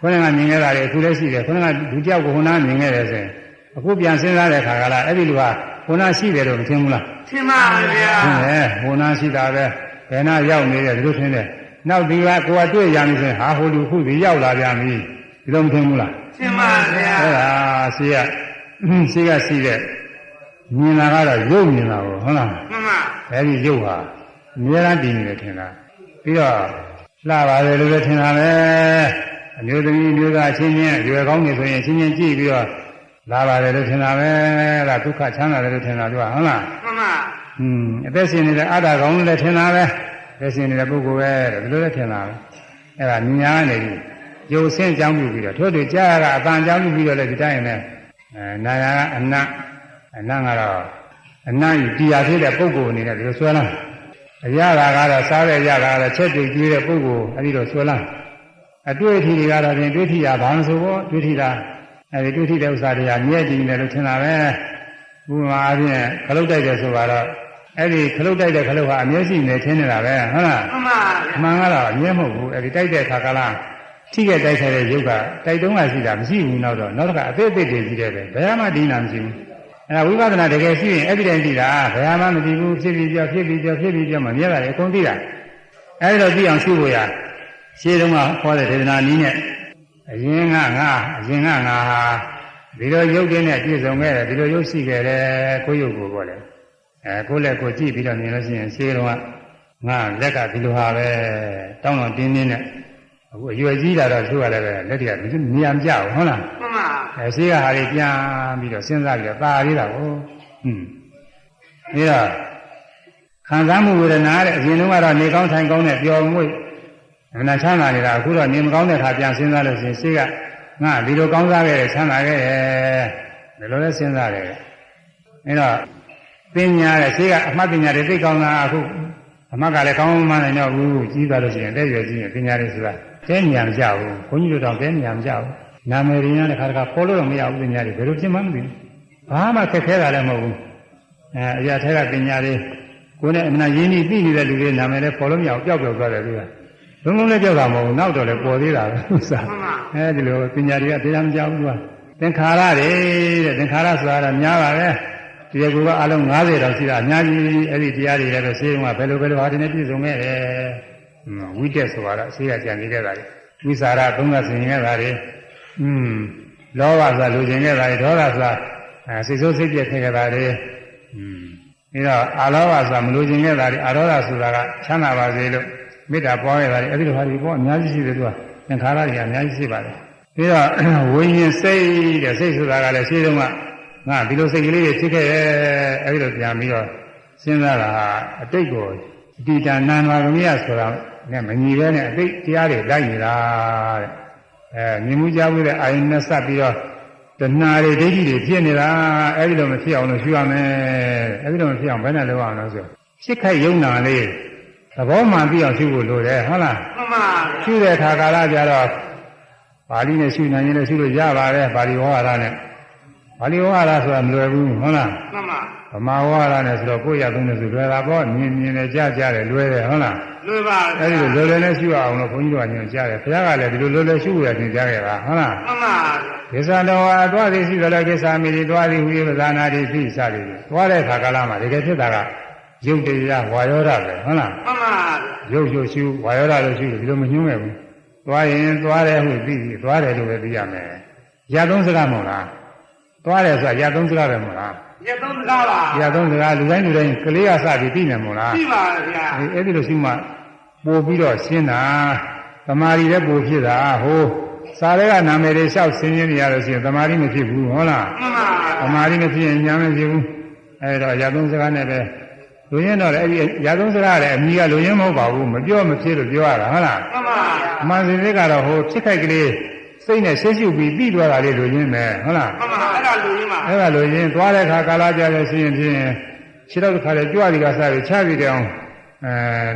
ခုနကမြင်ခဲ့တာတွေအခုလည်းရှိတယ်ခုနကဒုတိယကိုခုနကမြင်ခဲ့တယ်ဆိုရင်အခုပြန်စဉ်းစားတဲ့ခါကလာအဲ့ဒီလူကခုနရှိတယ်လို့မထင်ဘူးလားထင်ပါဗျာထင်တယ်ခုနရှိတာပဲဘယ်နာရောက်နေတယ်ဒီလိုထင်တယ်နောက်ဒီကကိုကတွေ့ရပြီဆိုရင်ဟာဟိုလူခုဒီရောက်လာပြန်ပြီဒီလိုမထင်ဘူးလားထင်ပါဗျာအဲ့ဒါရှိရရှိကရှိတဲ့ မြင်လာကတော့ရုပ်မြင်တာကိုဟုတ်လားမှန်ပါအဲ့ဒီရုပ်ဟာအများအားတည်နေတယ်ထင်တာပြီးတော့လှပါတယ်လို့လည်းထင်တာပဲအမျိုးသမီးမျိုးသားအချင်းချင်းရွယ်ကောင်းနေဆိုရင်အချင်းချင်းကြည့်ပြီးတော့လာပါတယ်လို့ထင်တာပဲအဲ့ဒါဒုက္ခချမ်းသာတယ်လို့ထင်တာသူကဟုတ်လားမှန်ပါอืมအသက်ရှင်နေတဲ့အတ္တကောင်းလို့လည်းထင်တာပဲအသက်ရှင်နေတဲ့ပုဂ္ဂိုလ်ပဲတဲ့ဒီလိုလည်းထင်တာပဲအဲ့ဒါမြညာနေပြီရုပ်ဆင်းကြောင်းပြုပြီးတော့ထို့တူကြားရကအပန်ကြောင်းပြုပြီးတော့လည်းဒီတိုင်းနဲ့အဲနာယာကအနတ် အနတ်ကတော့အနတ်ကြီးတရားဖြစ်တဲ့ပုဂ္ဂိုလ်အနေနဲ့ဒီလိုဆွဲလာအရာကတော့စားတဲ့ရတာကတော့ချက်တူကျွေးတဲ့ပုဂ္ဂိုလ်အဲ့ဒီတော့ဆွဲလာအတွေ့အထိတွေကတော့ဖြင့်တွေ့ထိတာဘာလို့ဆိုတော့တွေ့ထိတာအဲဒီတွေ့ထိတဲ့ဥစ္စာတွေကမြဲတည်နေတယ်လို့ထင်တာပဲဥပမာအပြင်ခလုတ်တိုက်တယ်ဆိုတော့အဲ့ဒီခလုတ်တိုက်တဲ့ခလုတ်ဟာအမျက်ရှိနေထင်နေတာပဲဟုတ်လားမှန်ပါအမှန်ကတော့အမျက်မဟုတ်ဘူးအဲ့ဒီတိုက်တဲ့ခါကလားထိခဲ့တိုက်ခဲ့တဲ့ရုပ်ကတိုက်တုံးကရှိတာမရှိဘူးနောက်တော့နောက်တစ်ခါအသေးအသေးတွေကြီးတယ်ပဲဘယ်မှဒီနာမရှိဘူး အဲ့ဒါဝိပဿနာတကယ်ရှိရင်အဲ့ဒီတိုင်းသိတာဘယ်မှမသိဘူးဖြစ်ပြီးပြောဖြစ်ပြီးပြောဖြစ်ပြီးပြောမမြဲတာလေအကုန်သိတာအဲ့ဒီတော့သိအောင်ရှုဖို့ရရှင်းတုန်းကခေါ်တဲ့ဒေသနာနည်းနဲ့အရင်ကငါအရင်ကငါဟာဒီလိုရုပ်တွေနဲ့ပြည့်စုံခဲ့တယ်ဒီလိုရုပ်ရှိခဲ့တယ်ကိုယ်ရုပ်ကိုပေါ့လေအဲကိုယ်လက်ကိုကြည့်ပြီးတော့မြင်လို့ရှိရင်ရှင်းတုန်းကငါလက်ကဒီလိုဟာပဲတောင်းတော့တင်းတင်းနဲ့ အခုအရွယ်ကြီးလာတော့သူ့ကလည်းပဲလက်တွေကမြင်မကြဘူးဟုတ်လားမှန်ပါအဲရှိကဟာတွေပြန်ပြီးတော့စဉ်းစားပြီးတော့ตาလေးတာကိုဟွန်းပြီးတော့ခံစားမှုဝေဒနာတဲ့အရင်တုန်းကတော့နေကောင်းထိုင်ကောင်းနဲ့ပျော်မွေ့အနာချမ်းသာနေတာအခုတော့နေမကောင်းတဲ့ခါပြန်စဉ်းစားလို့ရှိရင်ရှိကငါဒီလိုကောင်းစားခဲ့တယ်ချမ်းသာခဲ့တယ်ဒီလိုလဲစဉ်းစားတယ်အဲတော့ပညာတဲ့ရှိကအမှတ်ပညာတွေသိကောင်းတာအခုအမှတ်ကလည်းကောင်းမှန်းနိုင်တော့ဘူးကြီးသွားလို့ရှိရင်တဲ့ရွယ်ကြီးရင်ပညာတွေဆိုတာ တဲဉာဏ်မကြဘူးဘုန်းကြီးတို့တော့တဲဉာဏ်မကြဘူးနာမည်ရင်းတဲ့ခါတခါခေါ်လို့တော့မရဘူးပညာတွေဘယ်လိုဖြစ်မှန်းမသိဘူးဘာမှခက်ခဲတာလည်းမဟုတ်ဘူးအဲအရာထဲကပညာတွေကိုယ်နဲ့အမှန်ရင်းနှီးသိနေတဲ့လူတွေနာမည်လည်းခေါ်လို့မရဘူးပျောက်ပျောက်သွားတယ်သူကလုံးလုံးလည်းပျောက်တာမဟုတ်ဘူးနောက်တော့လည်းပေါ်သေးတာပဲဥစ္စာမှန်ပါအဲဒီလိုပညာတွေကတရားမကြောက်ဘူးကသင်္ခါရတွေတဲ့သင်္ခါရဆိုတာကများပါပဲဒီကူကအလုံး90တောင်ရှိတာအများကြီးအဲ့ဒီတရားတွေလည်းပဲရှင်းကဘယ်လိုဘယ်လိုဟာတွေနဲ့ပြည့်စုံခဲ့တယ် ဝိတက်ဆိုတာအရှိကကြံနေခဲ့တာတွေဝိစာရသုံးသဆင်ခဲ့တာတွေอืมလောဘဆိုတာလူကျင်ခဲ့တာတွေဒေါသဆိုတာအဲစိတ်ဆိုးစိတ်ပြည့်ခဲ့တာတွေอืมပြီးတော့အာလောဘဆိုတာမလူကျင်ခဲ့တာတွေအာရောဓဆိုတာကချမ်းသာပါစေလို့မေတ္တာပွားခဲ့တာတွေအဲ့ဒီလိုဟာတွေပေါ့အများကြီးရှိတယ်သူကသင်္ခါရတွေကအများကြီးရှိပါတယ်ပြီးတော့ဝိညာဉ်စိတ်တဲ့စိတ်ဆိုတာကလည်းရှင်းတော့ကငါဒီလိုစိတ်ကလေးတွေဖြစ်ခဲ့ရဲ့အဲ့ဒီလိုပြန်ပြီးတော့ စဉ်းစားတာဟာအတိတ်ကိုအတိတန်နန္ဒာကမိယဆိုတာ နဲ့မညီပဲနဲ့အတိတ်တရားတွေလိုက်နေတာတဲ့အဲမြင်မှုကြားမှုတဲ့အာယုန်နဲ့စပ်ပြီးတော့တဏှာတွေဒိဋ္ဌိတွေဖြစ်နေတာအဲဒီလိုမဖြစ်အောင်လို့ရှုရမယ်အဲဒီလိုမဖြစ်အောင်ဘယ်နဲ့လုပ်အောင်လဲဆိုရှစ်ခိုက်ယုံနာလေးသဘောမှန်ပြီးအောင်ရှုဖို့လိုတယ်ဟုတ်လားမှန်ပါရှုတဲ့အခါကာလကြတော့ပါဠိနဲ့ရှုနိုင်ရင်လည်းရှုလို့ရပါတယ်ပါဠိဝါဒနဲ့ ပါဠိဝါဒဆိုတာမလွယ်ဘူးဟုတ်လားမှန်ပါဗမာဝါဒနဲ့ဆိုတော့ကိုယ့်ရသုံးတယ်ဆိုလွယ်တာပေါ့မြင်မြင်နဲ့ကြားကြားတယ်လွယ်တယ်ဟုတ်လားလွယ်ပါဗျာအဲဒီလိုလွယ်လွယ်နဲ့ရှုအောင်လို့ဘုန်းကြီးတို့ကညွှန်ကြားတယ်ဘုရားကလည်းဒီလိုလွယ်လွယ်ရှုရသင်ကြားခဲ့တာဟုတ်လားမှန်ပါကိစ္စတော်ဟာသွားသည်ရှိတယ်လည်းကိစ္စမီဒီသွားသည်ဟူ၍ပဇာနာတိသိစသည်သွားတဲ့အခါကာလမှာတကယ်ဖြစ်တာကရုပ်တရားဝါယောဓပဲဟုတ်လားမှန်ပါရုပ်ရုပ်ရှုဝါယောဓလို့ရှုလို့ဒီလိုမညှိုးခဲ့ဘူးသွားရင်သွားတယ်ဟုသိပြီသွားတယ်လို့ပဲသိရမယ်ရသုံးစကားမဟုတ်လား သွားတယ်ဆိုတာရသုံးစကားပဲမဟုတ်လားရက်သုံးစကားပါရသုံးစကားလူတိုင်းလူတိုင်းကလေးကစပြီးသိနေမလားပြီပါဗျာအဲအဲ့ဒီလိုရှိမှပို့ပြီးတော့ရှင်းတာသမာဓိလည်းပို့ဖြစ်တာဟိုစာရဲကနာမည်တွေလျှောက်ဆင်းရင်းနေရလို့ရှိရင်သမာဓိမဖြစ်ဘူးဟုတ်လားမှန်ပါသမာဓိမဖြစ်ရင်ဉာဏ်မဖြစ်ဘူးအဲဒါရသုံးစကားနဲ့ပဲလူရင်းတော့လည်းအဲ့ဒီရသုံးစကားလည်းအမိကလူရင်းမဟုတ်ပါဘူးမပြောမဖြစ်လို့ပြောရတာဟုတ်လားမှန်ပါအမှန်စင်စစ်ကတော့ဟိုဖြစ်ခိုက်ကလေး စိတ်နဲ့ရှင်းရှုပြီးပြီးသွားတာလေးလူရင်းပဲဟုတ်လားမှန်ပါအဲ့ဒါလူရင်းပါအဲ့ဒါလူရင်းသွားတဲ့အခါကာလကြာလို့ရှိရင်ဖြင့်ခြေတော့တစ်ခါလေကြွပြီးကစားပြီးချပြီးတဲ့အောင်အဲ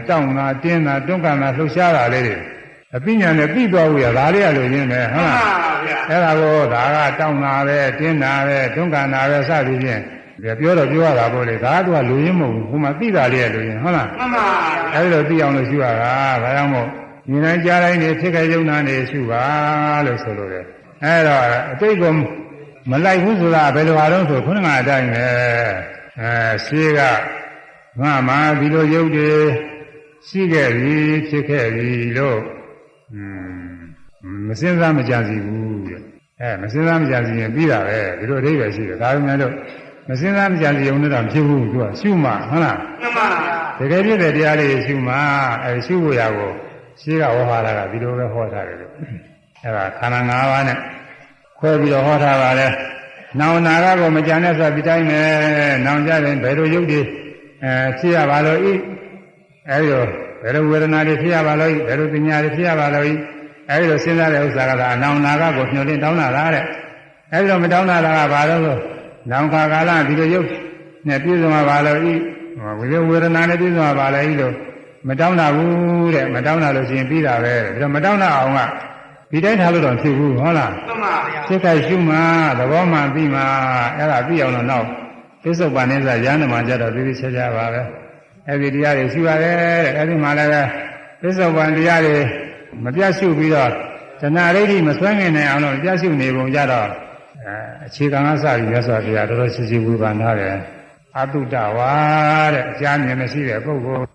တောင်းတာတင်းတာတွန်းကန်တာလှုပ်ရှားတာလေးတွေအပညာနဲ့ပြီးသွားဘူးရဒါလေးကလူရင်းပဲဟုတ်မှန်လားပါဗျာအဲ့ဒါကိုဒါကတောင်းတာပဲတင်းတာပဲတွန်းကန်တာပဲစသည်ဖြင့်ပြောတော့ပြောရတာပေါ့လေဒါကသူကလူရင်းမဟုတ်ဘူးဟိုမှာသိတာလေးကလူရင်းဟုတ်လားမှန်ပါအဲဒီလိုသိအောင်လို့ရှုရတာဒါကြောင့်မို့ ညီနိုင်ကြားတိုင်းနေဖြစ်ခဲ့ယုံနာနေရှုပါလို့ဆိုလိုတယ်အဲတော့အတိတ်ကမလိုက်ဘူးဆိုတာဘယ်လိုအားလုံးဆိုခုနကအတိုင်းပဲအဲရှိကငါမှဒီလိုယုတ်တွေရှိခဲ့ပြီဖြစ်ခဲ့ပြီလို့อืมမစင်စားမကြစီဘူးတဲ့အဲမစင်စားမကြစီရင်ပြီးတာပဲဒီလိုအဓိပ္ပာယ်ရှိတယ်ဒါပေမဲ့လို့မစင်စားမကြစီုံနဲ့တော့မဖြစ်ဘူးသူကရှုမှဟုတ်လားမှန်ပါတကယ်ဖြစ်တဲ့တရားလေးရှုမှအဲရှုဖို့ရကို ရှိကဝဟဟာရကဒီလိုပဲဟောထားတယ်လို့အဲဒါခန္ဓာ၅ပါးနဲ့ခွဲပြီးတော့ဟောထားပါလေနောင်နာကကိုမကြံတဲ့ဆိုဒီတိုင်းပဲနောင်ကြရင်ဘယ်လိုယုတ်ဒီအဲဖြစ်ရပါလို့ဤအဲဒီလိုဘယ်လိုဝေဒနာတွေဖြစ်ရပါလို့ဤဘယ်လိုပညာတွေဖြစ်ရပါလို့ဤအဲဒီလိုစဉ်းစားတဲ့ဥစ္စာကသာနောင်နာကကိုညှို့တင်တောင်းတာလားတဲ့အဲဒီလိုမတောင်းတာကဘာလို့လဲနောင်ခါကာလဒီလိုယုတ်နဲ့ပြည့်စုံပါလို့ဤဝိသေဝေဒနာနဲ့ပြည့်စုံပါလေလို့ မတောင်းတာဘူးတဲ့မတောင်းတာလို့ရှိရင်ပြီးတာပဲဒါမတောင်းတာအောင်ကဒီတိုင်းထားလို့တော့ဖြစ်ဘူးဟုတ်လားမှန်ပါဗျာစိတ်ကရှုမှသဘောမှန်ပြီးမှအဲ့ဒါပြီးအောင်တော့နောက်သစ္စုပ္ပန်နေစာရဟန္တာမှာကြတော့သိသိချာချာပါပဲအဲ့ဒီတရားတွေရှုရတယ်တဲ့အဲ့ဒီမှာလည်းပဲသစ္စုပ္ပန်တရားတွေမပြတ်ရှုပြီးတော့တဏှာဒိဋ္ဌိမဆွဲငင်နိုင်အောင်လို့ပြတ်ရှုနေပုံကြတော့အဲအခြေခံကစပြီးရသော်တရားတော်တော်ရှိရှိဝေဘာနာတယ်အတုတဝါတဲ့အကြမ်းမြင်မရှိတဲ့ပုဂ္ဂိုလ်